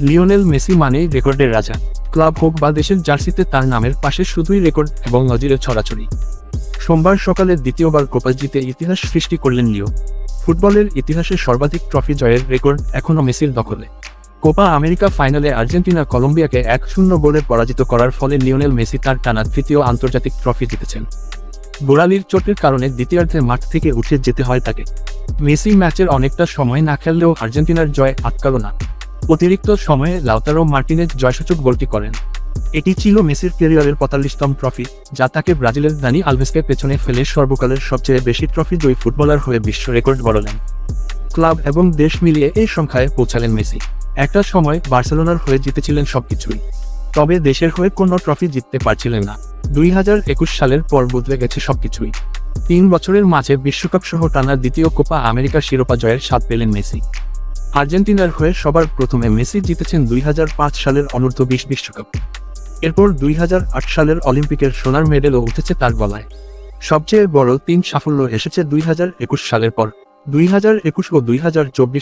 Lionel Messi মানেই রেকর্ডের রাজা। ক্লাব হোক বা দেশের জার্সিতে তার নামের পাশে শুধুই রেকর্ড এবং নজিরের ছড়াছড়ি। সোমবার সকালে দ্বিতীয়বার কোপা জিতে ইতিহাস সৃষ্টি করলেন লিও। ফুটবলের ইতিহাসে সর্বাধিক ট্রফি জয়ের রেকর্ড এখনও মেসির দখলে। কোপা আমেরিকা ফাইনালে আর্জেন্টিনা কলম্বিয়াকে এক শূন্য গোলে পরাজিত করার ফলে লিওনেল মেসি তার টানা তৃতীয় আন্তর্জাতিক ট্রফি জিতেছেন। গোড়ালির চোটের কারণে দ্বিতীয়ার্ধে মাঠ থেকে উঠে যেতে হয় তাকে। মেসি ম্যাচের অনেকটা সময় না খেললেও আর্জেন্টিনার জয় আটকাল না। অতিরিক্ত সময়ে লাউতারো মার্টিনেজ জয়সূচক গোলটি করেন। এটি ছিল মেসির ক্যারিয়ারের পঁয়তাল্লিশতম ট্রফি, যা তাকে ব্রাজিলের দানি আলভেসকে পেছনে ফেলে সর্বকালের সবচেয়ে বেশি ট্রফি জয়ী ফুটবলার হয়ে বিশ্ব রেকর্ড গড়লেন। ক্লাব এবং দেশ মিলিয়ে এই সংখ্যায় পৌঁছালেন মেসি। একটা সময় বার্সেলোনার হয়ে জিতেছিলেন সবকিছুই। তবে দেশের হয়ে কোনো ট্রফি জিততে পারছিলেন না। দুই হাজার একুশ সালের পর বদলে গেছে সবকিছুই। তিন বছরের মাঝে বিশ্বকাপ সহ টানা দ্বিতীয় কোপা আমেরিকার শিরোপা জয়ের স্বাদ পেলেন মেসি। আর্জেন্টিনার হয়ে সবার প্রথমে মেসি জিতেছেন দুই হাজার পাঁচ সালের অনূর্ধ্ব বিশ বিশ্বকাপ। এরপর দুই সালের অলিম্পিকের সোনার মেডেলও উঠেছে তার গলায়। সবচেয়ে বড় তিন সাফল্য এসেছে দুই সালের পর। দুই ও দুই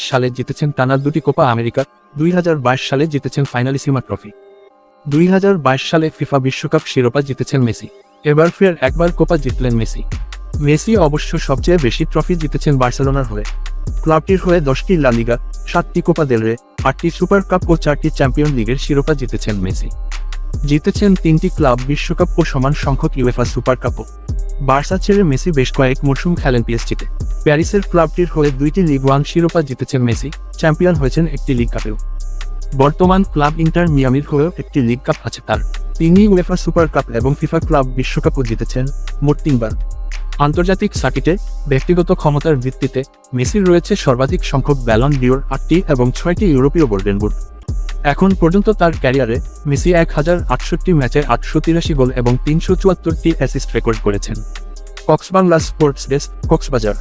সালে জিতেছেন টানা দুটি কোপা আমেরিকা, দুই হাজার বাইশ সালে জিতেছেন ফাইনালিসিমা ট্রফি। দুই হাজার বাইশ সালে ফিফা বিশ্বকাপ শিরোপা জিতেছেন মেসি। এবার ফের একবার কোপা জিতলেন মেসি। মেসি অবশ্য সবচেয়ে বেশি ট্রফি জিতেছেন বার্সেলোনার হয়ে। ক্লাবটির হয়ে দশটি লা লিগা, সাতটি কোপা দেল রে, আটটি সুপার কাপ ও চারটি চ্যাম্পিয়ন লিগের শিরোপা জিতেছেন মেসি। জিতেছেন তিনটি ক্লাব বিশ্বকাপ ও সমান সংখ্যক ইউএফা সুপার কাপও বার্সা ছেড়ে মেসি বেশ কয়েক মরশুম খেলেন পিএসজিতে। প্যারিসের ক্লাবটির হয়ে দুইটি লিগ ওয়ান শিরোপা জিতেছেন মেসি, চ্যাম্পিয়ন হয়েছেন একটি লিগ কাপেও। বর্তমান ক্লাব ইন্টার মিয়ামির হয়েও একটি লিগ কাপ আছে তার। তিনি উয়েফা সুপার কাপ এবং ফিফা ক্লাব বিশ্বকাপও জিতেছেন, মোট তিনবার। আন্তর্জাতিক সার্কিটে ব্যক্তিগত ক্ষমতার ভিত্তিতে মেসির রয়েছে সর্বাধিক সংখ্যক ব্যালন ডিওর আটটি এবং ছয়টি ইউরোপীয় গোল্ডেন বুট। এখন পর্যন্ত তার ক্যারিয়ারে মেসি এক হাজার আটষট্টি ম্যাচে আটশো তিরাশি গোল এবং তিনশো চুয়াত্তরটি অ্যাসিস্ট রেকর্ড করেছেন। Coxbangla sports desk, Cox's Bazar.